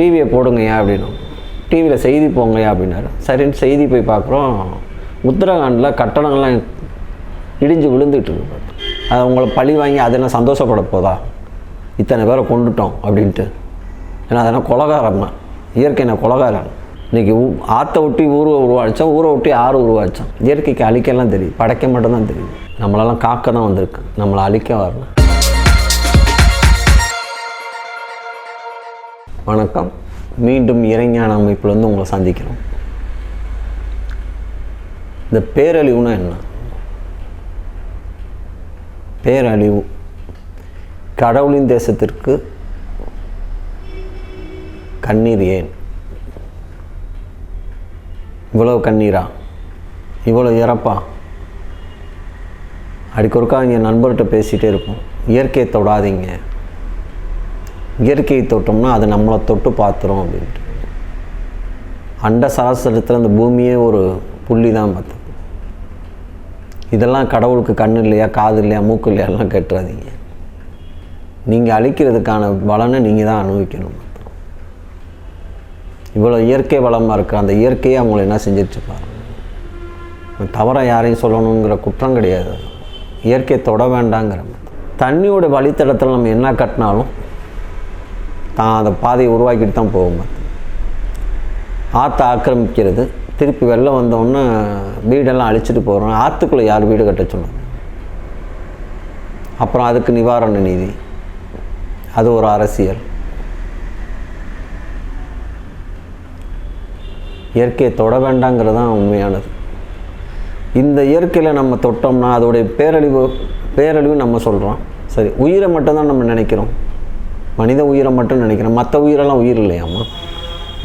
டிவியை போடுங்கய்யா அப்படின்னும் டிவியில் செய்தி போங்கய்யா அப்படின்னாரு. சரின்னு செய்தி போய் பார்க்குறோம். உத்தரகாண்டில் கட்டணங்கள்லாம் இடிஞ்சு விழுந்துட்டு இருக்கு அது உங்களை பழி வாங்கி அதெல்லாம் சந்தோஷப்பட போதா? இத்தனை பேரை கொண்டுட்டோம் அப்படின்ட்டு. ஏன்னா அதெல்லாம் கொலகாரம் தான். இயற்கை நான் கொலகாரம். இன்றைக்கி ஆற்றை ஒட்டி ஊரை உருவாச்சோம் ஊரை ஒட்டி ஆறு உருவாச்சோம் இயற்கைக்கு அழிக்கலாம் தெரியும் படைக்க மட்டும்தான் தெரியும் நம்மளெல்லாம் காக்க தான் வந்திருக்கு. நம்மளை அழிக்க வரணும் வணக்கம். மீண்டும் இறைஞான அமைப்புலேருந்து உங்களை சந்திக்கிறோம். இந்த பேரழிவுனா என்ன? பேரழிவு. கடவுளின் தேசத்திற்கு கண்ணீர் ஏன்? இவ்வளவு கண்ணீரா? இவ்வளோ இறப்பா? அடிக்கொருக்கா இங்கே நண்பர்கிட்ட பேசிகிட்டே இருப்போம். இயற்கையை தொடாதீங்க. இயற்கையை தொட்டோம்னா அது நம்மளை தொட்டு பார்த்துரும் அப்படின்ட்டு. அண்ட சராசரத்தில் அந்த பூமியே ஒரு புள்ளி தான் பார்த்து இதெல்லாம் கடவுளுக்கு கண் இல்லையா காது இல்லையா மூக்கு இல்லையாலாம் கட்டுறாதீங்க. நீங்கள் அழிக்கிறதுக்கான பலனை நீங்கள் தான் அனுபவிக்கணும். இவ்வளோ இயற்கை வளமாக இருக்கிற அந்த இயற்கையை அவங்கள என்ன செஞ்சிருச்சு பாருங்க தவற யாரையும் சொல்லணுங்கிற குற்றம் கிடையாது. இயற்கையை தொட வேண்டாங்கிற தண்ணியோட வழித்தடத்தில் நம்ம என்ன கட்டினாலும் தான் அந்த பாதையை உருவாக்கிட்டு தான் போகும். ஆற்றை ஆக்கிரமிக்கிறது. திருப்பி வெள்ளம் வந்தோடனே வீடெல்லாம் அழிச்சிட்டு போகிறோம் ஆற்றுக்குள்ளே யார் வீடு கட்ட சொன்னாங்க? அப்புறம் அதுக்கு நிவாரண நிதி. அது ஒரு அரசியல். இயற்கையை தொட வேண்டாங்கிறது தான் உண்மையானது. இந்த இயற்கையில் நம்ம தொட்டோம்னா அதோடைய பேரழிவு பேரழிவு நம்ம சொல்கிறோம் சரி உயிரை மட்டும்தான் நம்ம நினைக்கிறோம். மனித உயிரை மட்டும் நினைக்கிறேன். மற்ற உயிரெல்லாம் உயிர் இல்லையாம்மா?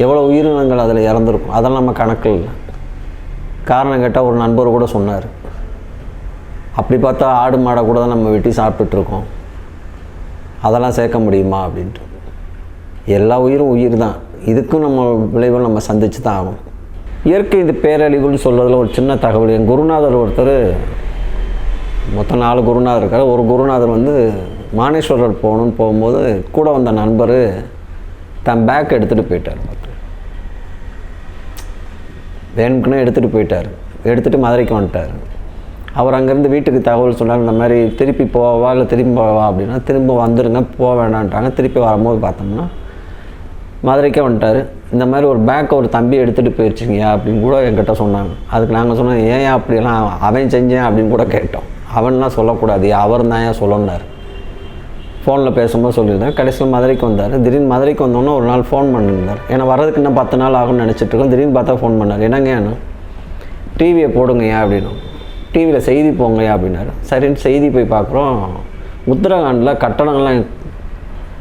எவ்வளோ உயிரினங்கள் அதில் இறந்துருக்கும்? அதெல்லாம் நம்ம கணக்கில் இல்லை. காரணம் கேட்டால் ஒரு நண்பர் கூட சொன்னார். அப்படி பார்த்தா ஆடு மாடை கூட தான் நம்ம வெட்டி சாப்பிட்டுட்ருக்கோம். அதெல்லாம் சேர்க்க முடியுமா அப்படின்ட்டு. எல்லா உயிரும் உயிர் தான். இதுக்கும் நம்ம விளைவில் நம்ம சந்திச்சு தான் ஆகும் இயற்கை இது பேரழிவுன்னு சொல்கிறதுல ஒரு சின்ன தகவல். என் குருநாதர் ஒருத்தர் மொத்தம் நாலு குருநாதர் இருக்கார். ஒரு குருநாதர் வந்து மானேஸ்வரர் போகணுன்னு போகும்போது கூட வந்த நண்பர் தன் பேக் எடுத்துகிட்டு போயிட்டார். வேணுக்குன்னு எடுத்துகிட்டு போயிட்டார். எடுத்துகிட்டு மதுரைக்கு வந்துட்டார். அவர் அங்கேருந்து வீட்டுக்கு தகவல் சொன்னார் இந்த மாதிரி திருப்பி போவா இல்லை திரும்பி போவா அப்படின்னா திரும்ப வந்துடுங்க போக வேணான்ட்டாங்க திருப்பி வரும்போது பார்த்தோம்னா மதுரைக்கே வந்துட்டார். இந்த மாதிரி ஒரு பேக்கை ஒரு தம்பி எடுத்துகிட்டு போயிடுச்சிங்கயா அப்படின்னு கூட என்கிட்ட சொன்னாங்க. அதுக்கு நாங்கள் சொன்னோம் ஏன் அப்படிலாம் அவன் செஞ்சேன்? அப்படின்னு கூட கேட்டோம். அவன்லாம் சொல்லக்கூடாது அவர் தான் ஏன் சொல்லணுன்னாரு ஃபோனில் பேசும்போது சொல்லியிருந்தேன். கடைசியில் மதுரைக்கு வந்தார். திடீர்னு மதுரைக்கு வந்தோன்னே ஒரு நாள் ஃபோன் பண்ணியிருந்தார். ஏன்னா வரதுக்கு இன்னும் பத்து நாள் ஆகும்னு நினச்சிட்ருக்கோம் திடீர்னு பார்த்தா ஃபோன் பண்ணார். என்னங்க டிவியை போடுங்கய்யா அப்படின்னு டிவியில் செய்தி போங்கய்யா அப்படின்னாரு. சரின்னு செய்தி போய் பார்க்குறோம். உத்தரகாண்டில் கட்டடங்கள்லாம்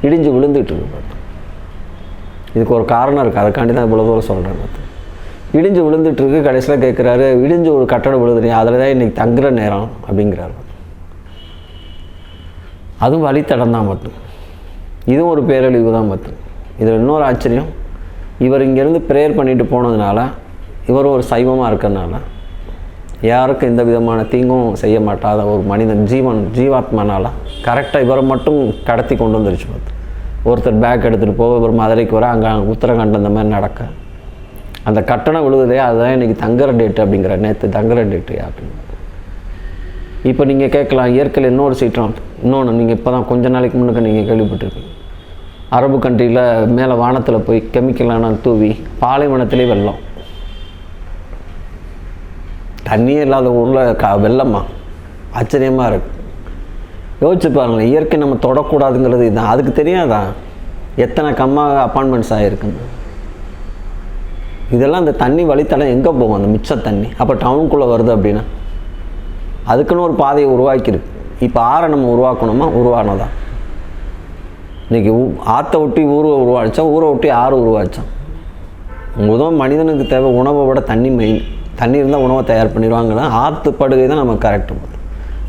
இடிஞ்சு விழுந்துட்டு இருக்கு பார்த்து இதுக்கு ஒரு காரணம் இருக்குது அதுக்காண்டி தான் இவ்வளோ தூரம் சொல்கிறேன் பார்த்து இடிஞ்சு விழுந்துட்டுருக்கு கடைசியில் கேட்குறாரு இடிஞ்சு ஒரு கட்டடம் விழுதுறீங்க அதில் தான் இன்றைக்கி தங்குற நேரம் அப்படிங்கிறாரு. அதுவும் வழித்தடம் தான் மட்டும். இதுவும் ஒரு பேரழிவு தான் மட்டும். இதில் இன்னொரு ஆச்சரியம் இவர் இங்கேருந்து ப்ரேயர் பண்ணிட்டு போனதுனால இவர் ஒரு சைவமாக இருக்கிறனால யாருக்கும் எந்த விதமான தீங்கும் செய்ய மாட்டாத ஒரு மனிதன் ஜீவன் ஜீவாத்மனால கரெக்டாக இவரை மட்டும் கடத்தி கொண்டு வந்துருச்சு பார்த்து. ஒருத்தர் பேக் எடுத்துகிட்டு போக இவர் மதுரைக்கு வர அங்கே உத்தரகாண்ட் அந்த மாதிரி நடக்க. அந்த கட்டணம் விழுகுதே அதுதான் இன்றைக்கி தங்குற டேட்டு அப்படிங்கிற நேற்று தங்குற டேட்டு அப்படின்னு இப்போ நீங்கள் கேட்கலாம் இயற்கையில் இன்னொரு சீற்றம் இன்னொன்று நீங்கள் இப்போ தான் கொஞ்ச நாளைக்கு முன்னுக்கு நீங்கள் கேள்விப்பட்டிருக்கீங்க அரபு கண்ட்ரியில் மேலே வானத்தில் போய் கெமிக்கலான தூவி பாலைவனத்திலே வெள்ளம் தண்ணியே இல்லாத ஊரில் க வெள்ளமா ஆச்சரியமாக இருக்கு. யோசிச்சு பாருங்களேன் இயற்கை நம்ம தொடக்கூடாதுங்கிறது இதுதான் அதுக்கு தெரியாதா? எத்தனை கம்மா அப்பாயின்மெண்ட்ஸ் ஆகிருக்குன்னு இதெல்லாம் அந்த தண்ணி வழித்தடம் எங்கே போகும்? அந்த மிச்ச தண்ணி. அப்போ டவுனுக்குள்ளே வருது அப்படின்னா. அதுக்குன்னு ஒரு பாதையை உருவாக்கியிருக்கு இப்போ ஆறை நம்ம உருவாக்கணுமா? உருவானதா? இன்றைக்கி ஆற்றை ஒட்டி ஊரை உருவாச்சோம் ஊரை ஒட்டி ஆறு உருவாச்சோம் முதல் மனிதனுக்கு தேவை உணவை விட தண்ணி மெயின் தண்ணி இருந்தால் உணவை தயார் பண்ணிடுவாங்கன்னா ஆற்று படுகை தான் நம்ம கரெக்டு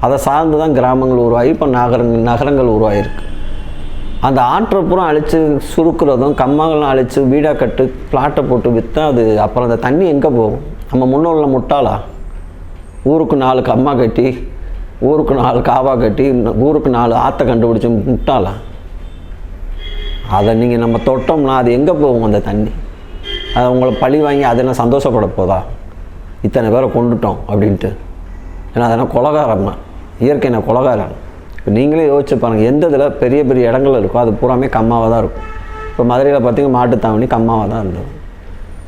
அதை சார்ந்து தான் கிராமங்கள் உருவாகி இப்போ நகரங்கள் நகரங்கள் உருவாகிருக்கு அந்த ஆற்றை பூரா அழித்து சுருக்கிறதும் கம்மாங்கள்லாம் அழித்து வீடாக கட்டு பிளாட்டை போட்டு விற்றா அது அப்புறம் அந்த தண்ணி எங்கே போகும்? நம்ம முன்னோரில் முட்டாளா? ஊருக்கு நாலு கம்மா கட்டி ஊருக்கு நாலு காவா கட்டி ஊருக்கு நாலு ஆற்றை கண்டுபிடிச்சி முட்டாளா? அதை நீங்கள் நம்ம தொட்டோம்னா அது எங்கே போகும் அந்த தண்ணி? அதை உங்களை பழி வாங்கி அதை என்ன சந்தோஷப்பட போதா? இத்தனை பேரை கொண்டுட்டோம் அப்படின்ட்டு. ஏன்னா அதெல்லாம் கொலகாரம் இயற்கை என்ன கொலகாரம். இப்போ நீங்களே யோசிச்சு பாருங்கள் எந்த இதில் பெரிய பெரிய இடங்கள் இருக்கோ அது பூராமே கம்மாவாக தான் இருக்கும். இப்போ மதுரையில் பார்த்தீங்கன்னா மாட்டுத்தாவணி கம்மாவாக தான் இருந்தது.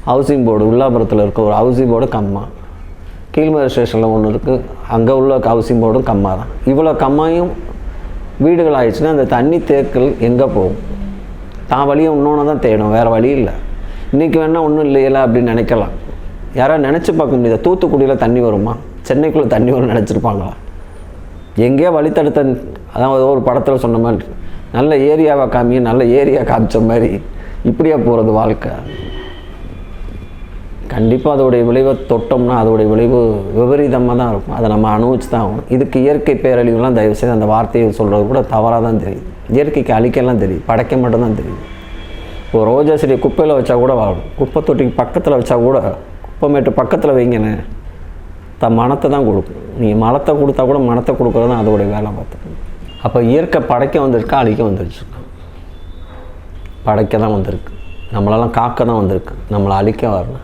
ஹவுசிங் போர்டு உள்ளாபுரத்தில் இருக்க ஒரு ஹவுசிங் போர்டு கம்மா. கீழ்மலை ஸ்டேஷனில் ஒன்று இருக்குது அங்கே உள்ள ஹவுசிங் போர்டும் கம்மா தான். இவ்வளோ கம்மாயும் வீடுகள் ஆயிடுச்சுன்னா அந்த தண்ணி தேக்கல் எங்கே போகும்? தான் வழியை இன்னொன்று தான் தேடும் வேறு வழி இல்லை. இன்றைக்கி வேணால் ஒன்றும் இல்லையில அப்படின்னு நினைக்கலாம். யாராவது நினச்சி பார்க்க முடியாது தூத்துக்குடியில் தண்ணி வருமா? சென்னைக்குள்ளே தண்ணி வரும் நினச்சிருப்பாங்களா? எங்கேயோ வழித்தடுத்த அதான் ஏதோ ஒரு படத்தில் சொன்ன மாதிரி நல்ல ஏரியாவை காமி நல்ல ஏரியா காமிச்ச மாதிரி இப்படியா போகிறது வாழ்க்கை? கண்டிப்பாக அதோடைய விளைவை தொட்டோம்னா அதோடைய விளைவு விபரீதமாக தான் இருக்கும். அதை நம்ம அனுபவிச்சு தான் ஆகணும். இதுக்கு இயற்கை பேரழிவுலாம் தயவுசெய்து அந்த வார்த்தையை சொல்கிறது கூட தவறாக தான் தெரியுது. இயற்கைக்கு அழிக்கலாம் தெரியும் படைக்க மட்டும்தான் தெரியும் இப்போ ரோஜா செடியை குப்பையில் வச்சா கூட வாழும் குப்பை தொட்டிக்கு பக்கத்தில் வச்சா கூட குப்பைமேட்டு பக்கத்தில் வைங்கண்ணே த மனத்தை தான் கொடுக்கும். நீங்கள் மலத்தை கொடுத்தா கூட மனத்தை கொடுக்குறது தான் அதோடைய வேலை பார்த்துக்கணும். அப்போ இயற்கை படைக்க வந்திருக்கா அழிக்க வந்துருச்சு படைக்க தான் வந்திருக்கு. நம்மளெல்லாம் காக்க தான் வந்திருக்கு. நம்மளை அழிக்க வரணும்